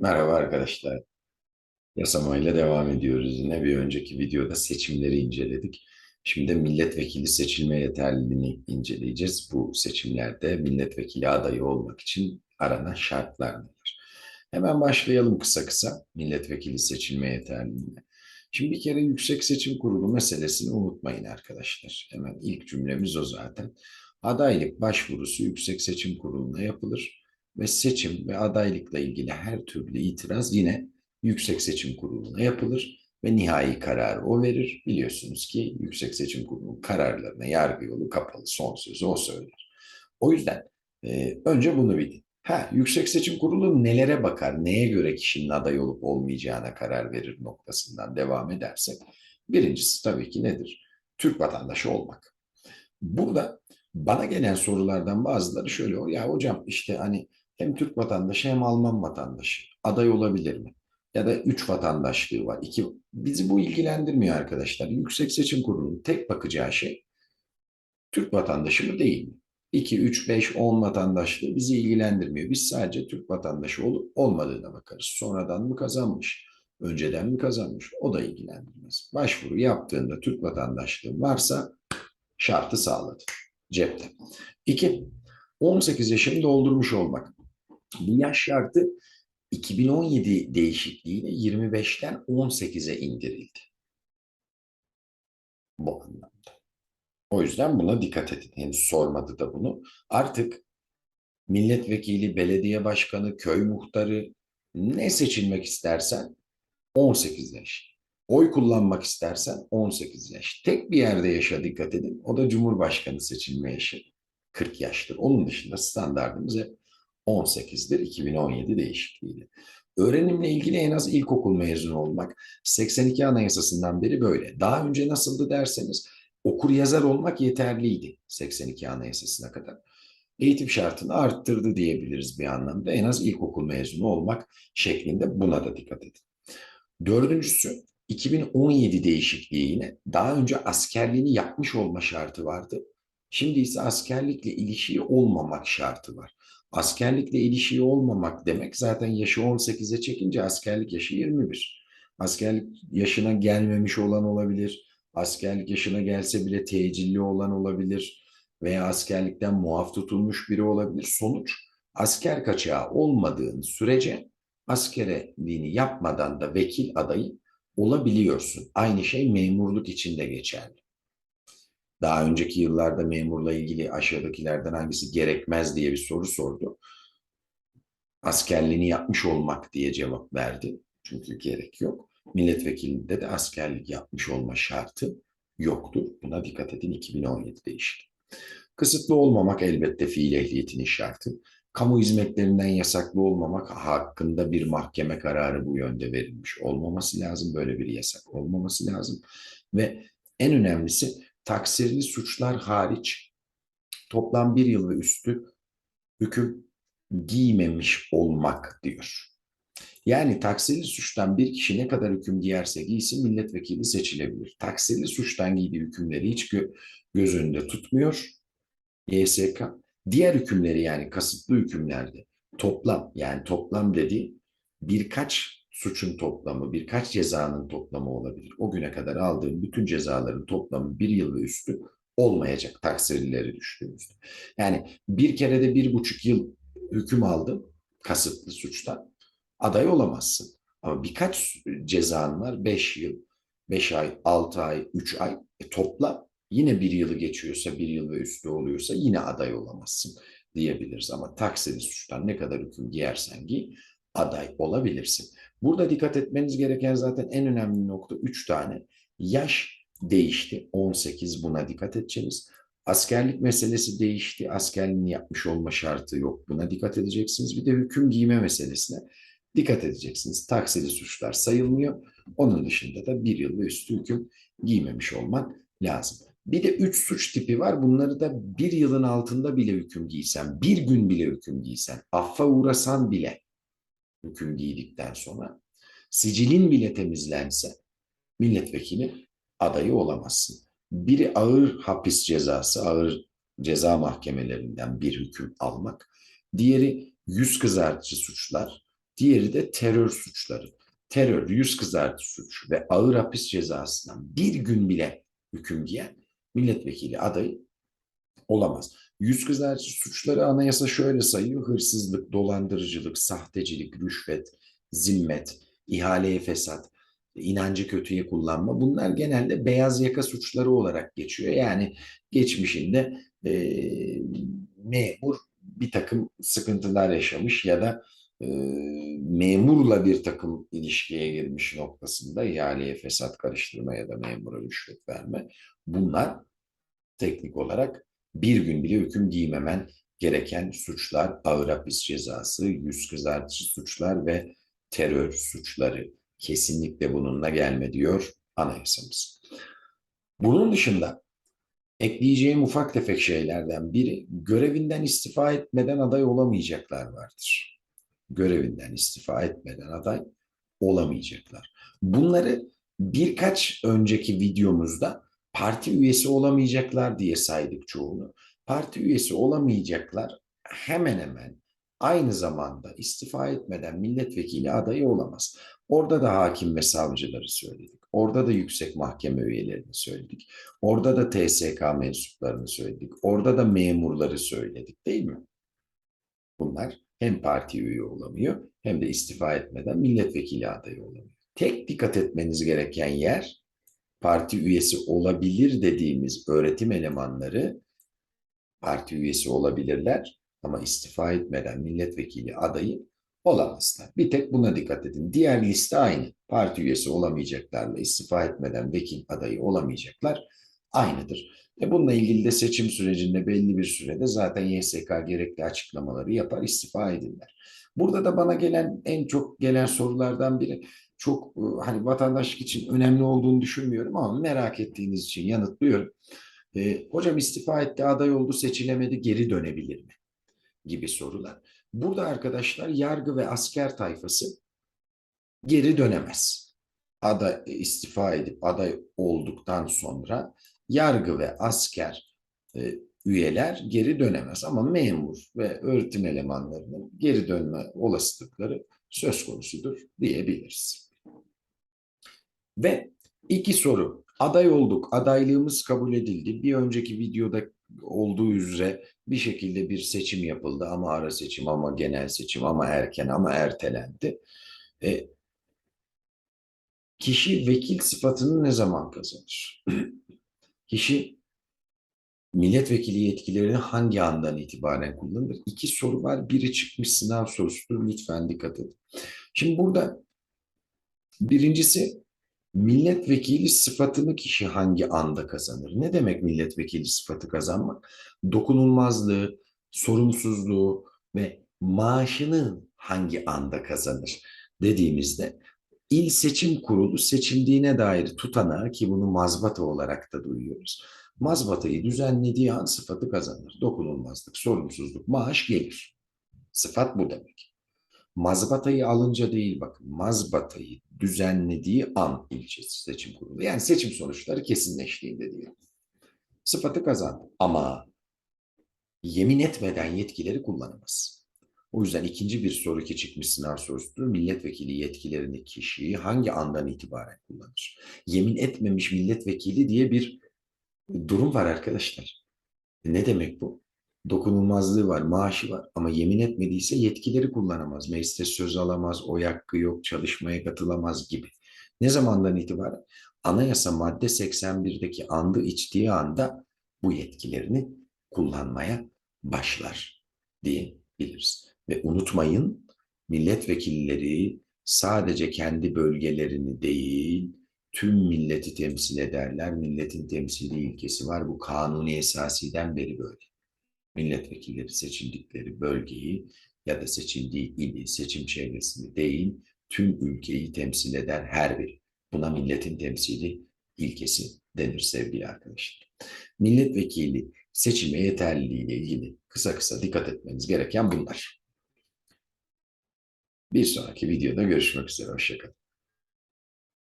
Merhaba arkadaşlar. Yasamayla devam ediyoruz yine. Bir önceki videoda seçimleri inceledik. Şimdi de milletvekili seçilme yeterliliğini inceleyeceğiz. Bu seçimlerde milletvekili adayı olmak için aranan şartlar neler? Hemen başlayalım kısa kısa milletvekili seçilme yeterliliğine. Şimdi bir kere Yüksek Seçim Kurulu meselesini unutmayın arkadaşlar. Hemen ilk cümlemiz o zaten. Adaylık başvurusu Yüksek Seçim Kurulu'na yapılır ve seçim ve adaylıkla ilgili her türlü itiraz yine Yüksek Seçim Kurulu'na yapılır ve nihai kararı o verir. Biliyorsunuz ki Yüksek Seçim Kurulu kararlarına yargı yolu kapalı son sözü o söyler. O yüzden e, önce bunu bilin. Ha, Yüksek Seçim Kurulu nelere bakar, neye göre kişinin aday olup olmayacağına karar verir noktasından devam edersek. Birincisi tabii ki nedir? Türk vatandaşı olmak. Burada bana gelen sorulardan bazıları şöyle, ya hocam işte hani hem Türk vatandaşı hem Alman vatandaşı aday olabilir mi? Ya da üç vatandaşlığı var. İki, bizi bu ilgilendirmiyor arkadaşlar. Yüksek Seçim Kurulu'nun tek bakacağı şey Türk vatandaşı mı değil mi? 2, 3, 5, 10 vatandaşlığı bizi ilgilendirmiyor. Biz sadece Türk vatandaşı olup olmadığına bakarız. Sonradan mı kazanmış, önceden mi kazanmış o da ilgilendirmez. Başvuru yaptığında Türk vatandaşlığı varsa şartı sağladı cepte. 2. 18 yaşını doldurmuş olmak. Bu yaş şartı 2017 değişikliğiyle 25'ten 18'e indirildi. Bu anlamda. O yüzden buna dikkat edin. Henüz sormadı da bunu. Artık milletvekili, belediye başkanı, köy muhtarı ne seçilmek istersen 18 yaş. Oy kullanmak istersen 18 yaş. Tek bir yerde yaşa dikkat edin. O da Cumhurbaşkanı seçilme yaşı 40 yaştır. Onun dışında standartımız hep 18'dir 2017 değişikliğiyle. Öğrenimle ilgili en az ilkokul mezunu olmak 82 Anayasası'ndan beri böyle. Daha önce nasıldı derseniz okur yazar olmak yeterliydi 82 Anayasası'na kadar. Eğitim şartını arttırdı diyebiliriz bir anlamda. En az ilkokul mezunu olmak şeklinde buna da dikkat edin. Dördüncüsü 2017 değişikliği yine daha önce askerliğini yapmış olma şartı vardı. Şimdi ise askerlikle ilişiği olmamak şartı var. Askerlikle ilişiği olmamak demek zaten yaşı 18'e çekince askerlik yaşı 21. Askerlik yaşına gelmemiş olan olabilir. Askerlik yaşına gelse bile tecilli olan olabilir. Veya askerlikten muaf tutulmuş biri olabilir. Sonuç asker kaçağı olmadığın sürece askerliğini yapmadan da vekil adayı olabiliyorsun. Aynı şey memurluk için de geçerli. Daha önceki yıllarda memurla ilgili aşağıdakilerden hangisi gerekmez diye bir soru sordu. Askerliğini yapmış olmak diye cevap verdi. Çünkü gerek yok. Milletvekilinde de askerlik yapmış olma şartı yoktur. Buna dikkat edin 2017 değişti. Kısıtlı olmamak elbette fiil ehliyetinin şartı. Kamu hizmetlerinden yasaklı olmamak hakkında bir mahkeme kararı bu yönde verilmiş olmaması lazım. Böyle bir yasak olmaması lazım. Ve en önemlisi taksirli suçlar hariç toplam bir yıl ve üstü hüküm giymemiş olmak diyor. Yani taksirli suçtan bir kişi ne kadar hüküm giyerse giysin milletvekili seçilebilir. Taksirli suçtan giydiği hükümleri hiç gö göz önünde tutmuyor YSK. Diğer hükümleri yani kasıtlı hükümlerde toplam yani toplam dediği birkaç suçun toplamı, birkaç cezanın toplamı olabilir. O güne kadar aldığım bütün cezaların toplamı bir yıl ve üstü olmayacak taksirlileri düştüğümüzde. Yani bir kerede bir buçuk yıl hüküm aldım kasıtlı suçtan aday olamazsın. Ama birkaç cezan var beş yıl, beş ay, altı ay, üç ay e, toplam yine bir yılı geçiyorsa, bir yıl ve üstü oluyorsa yine aday olamazsın diyebiliriz. Ama taksiri suçtan ne kadar hüküm giyersen giy aday olabilirsin. Burada dikkat etmeniz gereken zaten en önemli nokta üç tane. Yaş değişti. 18 buna dikkat edeceğiz. Askerlik meselesi değişti. Askerliğini yapmış olma şartı yok. Buna dikkat edeceksiniz. Bir de hüküm giyme meselesine dikkat edeceksiniz. Taksili suçlar sayılmıyor. Onun dışında da bir yıl ve üstü hüküm giymemiş olman lazım. Bir de üç suç tipi var. Bunları da bir yılın altında bile hüküm giysen, bir gün bile hüküm giysen, affa uğrasan bile hüküm giydikten sonra sicilin bile temizlense milletvekili adayı olamazsın. Biri ağır hapis cezası, ağır ceza mahkemelerinden bir hüküm almak. Diğeri yüz kızartıcı suçlar, Diğeri de terör suçları. Terör, yüz kızartı suç ve ağır hapis cezasından bir gün bile hüküm giyen milletvekili adayı olamaz. Yüz kızartı suçları anayasa şöyle sayıyor. Hırsızlık, dolandırıcılık, sahtecilik, rüşvet, zimmet, ihaleye fesat, inancı kötüye kullanma. Bunlar genelde beyaz yaka suçları olarak geçiyor. Yani geçmişinde e, memur bir takım sıkıntılar yaşamış ya da e, memurla bir takım ilişkiye girmiş noktasında ihaleye fesat karıştırma ya da memura rüşvet verme. Bunlar teknik olarak bir gün bile hüküm giymemen gereken suçlar, ağır hapis cezası, yüz kızartıcı suçlar ve terör suçları. Kesinlikle bununla gelme diyor anayasamız. Bunun dışında ekleyeceğim ufak tefek şeylerden biri görevinden istifa etmeden aday olamayacaklar vardır. Görevinden istifa etmeden aday olamayacaklar. Bunları birkaç önceki videomuzda parti üyesi olamayacaklar diye saydık çoğunu. Parti üyesi olamayacaklar hemen hemen aynı zamanda istifa etmeden milletvekili adayı olamaz. Orada da hakim ve savcıları söyledik. Orada da yüksek mahkeme üyelerini söyledik. Orada da TSK mensuplarını söyledik. Orada da memurları söyledik değil mi? Bunlar hem parti üye olamıyor hem de istifa etmeden milletvekili adayı olamıyor. Tek dikkat etmeniz gereken yer parti üyesi olabilir dediğimiz öğretim elemanları parti üyesi olabilirler ama istifa etmeden milletvekili adayı olamazlar. Bir tek buna dikkat edin. Diğer liste aynı. Parti üyesi olamayacaklarla istifa etmeden vekil adayı olamayacaklar aynıdır. E bununla ilgili de seçim sürecinde belli bir sürede zaten YSK gerekli açıklamaları yapar, istifa ederler. Burada da bana gelen en çok gelen sorulardan biri çok e, hani vatandaşlık için önemli olduğunu düşünmüyorum ama merak ettiğiniz için yanıtlıyorum. E, hocam istifa etti, aday oldu, seçilemedi, geri dönebilir mi? Gibi sorular. Burada arkadaşlar yargı ve asker tayfası geri dönemez. Aday istifa edip aday olduktan sonra yargı ve asker e, üyeler geri dönemez ama memur ve öğretim elemanlarının geri dönme olasılıkları söz konusudur diyebiliriz. Ve iki soru. Aday olduk, adaylığımız kabul edildi. Bir önceki videoda olduğu üzere bir şekilde bir seçim yapıldı ama ara seçim ama genel seçim ama erken ama ertelendi. E, kişi vekil sıfatını ne zaman kazanır? kişi milletvekili yetkilerini hangi andan itibaren kullanır? İki soru var. Biri çıkmış sınav sorusudur. Lütfen dikkat edin. Şimdi burada birincisi milletvekili sıfatını kişi hangi anda kazanır? Ne demek milletvekili sıfatı kazanmak? Dokunulmazlığı, sorumsuzluğu ve maaşını hangi anda kazanır dediğimizde il seçim kurulu seçildiğine dair tutanağı ki bunu mazbata olarak da duyuyoruz. Mazbatayı düzenlediği an sıfatı kazanır. Dokunulmazlık, sorumsuzluk, maaş gelir. Sıfat bu demek. Mazbatayı alınca değil bakın. Mazbatayı düzenlediği an ilçesi seçim kurulu. Yani seçim sonuçları kesinleştiğinde diyor. Sıfatı kazandı ama yemin etmeden yetkileri kullanamaz. O yüzden ikinci bir soru ki çıkmış sınav sorusudur. Milletvekili yetkilerini kişiyi hangi andan itibaren kullanır? Yemin etmemiş milletvekili diye bir durum var arkadaşlar. Ne demek bu? Dokunulmazlığı var, maaşı var ama yemin etmediyse yetkileri kullanamaz. Mecliste söz alamaz, oy hakkı yok, çalışmaya katılamaz gibi. Ne zamandan itibaren? Anayasa madde 81'deki andı içtiği anda bu yetkilerini kullanmaya başlar diyebiliriz. Ve unutmayın milletvekilleri sadece kendi bölgelerini değil, tüm milleti temsil ederler. Milletin temsili ilkesi var. Bu kanuni esasiden beri böyle milletvekilleri seçildikleri bölgeyi ya da seçildiği ili, seçim çevresini değil, tüm ülkeyi temsil eden her biri. Buna milletin temsili ilkesi denir sevgili arkadaşlar. Milletvekili seçime yeterliliği ile ilgili kısa kısa dikkat etmeniz gereken bunlar. Bir sonraki videoda görüşmek üzere. Hoşçakalın.